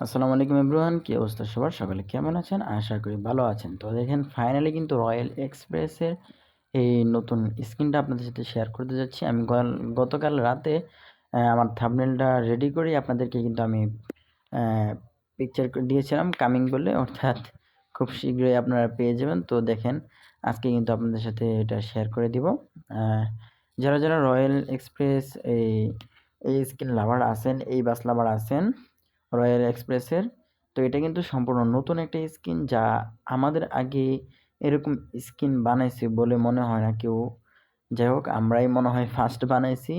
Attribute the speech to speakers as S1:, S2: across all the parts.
S1: আসসালামু আলাইকুম এভরিওয়ান, কি অবস্থা সবার? সকালে কেমন আছেন? আশা করি ভালো আছেন। তো দেখেন ফাইনালি কিন্তু রয়্যাল এক্সপ্রেসের এই নতুন স্ক্রিনটা আপনাদের সাথে শেয়ার করতে যাচ্ছি। আমি গতকাল রাতে আমার থাম্বনেলটা রেডি করি আপনাদেরকে কিন্তু আমি পিকচার দিয়েছিলাম। কামিং বলে, অর্থাৎ খুব শীঘ্রই আপনারা পেয়ে যাবেন। তো দেখেন, আজকে কিন্তু আপনাদের সাথে এটা শেয়ার করে দিব। যারা যারা রয়্যাল এক্সপ্রেস এই এই স্ক্রিন লাভার আছেন, এই বাস লাভার আছেন রয়্যাল এক্সপ্রেসের। তো এটা কিন্তু সম্পূর্ণ নতুন একটা স্কিন যা আমাদের আগে এরকম স্কিন বানাইছে বলে মনে হয় না কেউ। যাই হোক, আমরাই মনে হয় ফার্স্ট বানাইছি।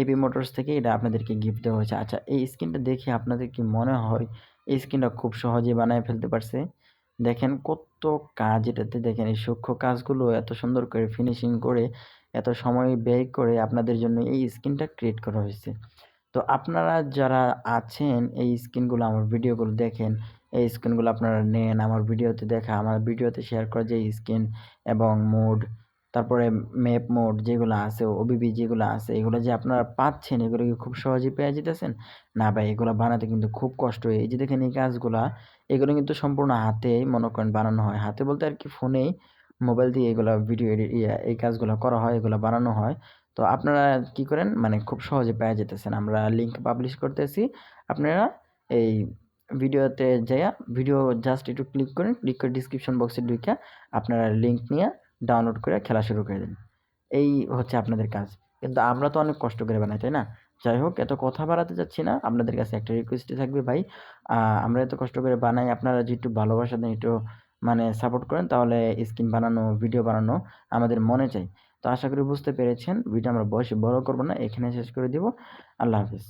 S1: এপি মোটরস থেকে এটা আপনাদেরকে গিফট দেওয়া হয়েছে। আচ্ছা এই স্কিনটা দেখে আপনাদের কি মনে হয় এই স্কিনটা খুব সহজেই বানায় ফেলতে পারছে? দেখেন কত কাজ এটাতে। দেখেন এই সূক্ষ্ম কাজগুলো এত সুন্দর করে ফিনিশিং করে, এত সময় ব্যয় করে আপনাদের জন্য এই স্কিনটা ক্রিয়েট করা হয়েছে। তো আপনারা যারা আছেন এই স্ক্রিনগুলো আমার ভিডিওগুলো দেখেন, এই স্ক্রিনগুলো আপনারা নেন, আমার ভিডিওতে দেখা, আমার ভিডিওতে শেয়ার করা যে স্ক্রিন এবং মোড তারপরে ম্যাপ মোড যেগুলো আছে ওবিবি যেগুলো আছে, এগুলো যে আপনারা পাচ্ছেন, এগুলো কি খুব সহজেই পেয়ে যেতেছেন? না ভাই, এগুলো বানাতে কিন্তু খুব কষ্ট। হয় এই যে দেখেন এই কাজগুলা, এগুলো কিন্তু সম্পূর্ণ হাতেই মনে করেন বানানো হয়। হাতে বলতে আর কি ফোনেই মোবাইল দিয়ে এগুলো ভিডিও এডিট এই কাজগুলো করা হয়, এগুলো বানানো হয়। তো আপনারা কি করেন? মানে খুব সহজে পেয়ে যেতেছেন। আমরা লিঙ্ক পাবলিশ করতেছি। আপনারা এই ভিডিওতে যাইয়া ভিডিও জাস্ট একটু ক্লিক করেন ক্লিক করে ডিসক্রিপশন বক্সে ঢুকে আপনারা লিঙ্ক নিয়ে ডাউনলোড করে খেলা শুরু করে দিন। এই হচ্ছে আপনাদের কাজ। কিন্তু আমরা তো অনেক কষ্ট করে বানাই, তাই না? যাই হোক, এত কথা বাড়াতে যাচ্ছি না। আপনাদের কাছে একটা রিকোয়েস্টই থাকবে, ভাই। আমরা এত কষ্ট করে বানাই, আপনারা যে একটু ভালোবাসা দেন, একটু মানে সাপোর্ট করেন, তাহলে স্ক্রিন বানানো ভিডিও বানানো আমাদের মনে চাই। তো আশা করি বুঝতে পেরেছেন। ভিডিও আমরা বয়সে বড় করব না এখানে শেষ করে দিব। আল্লাহ হাফিজ।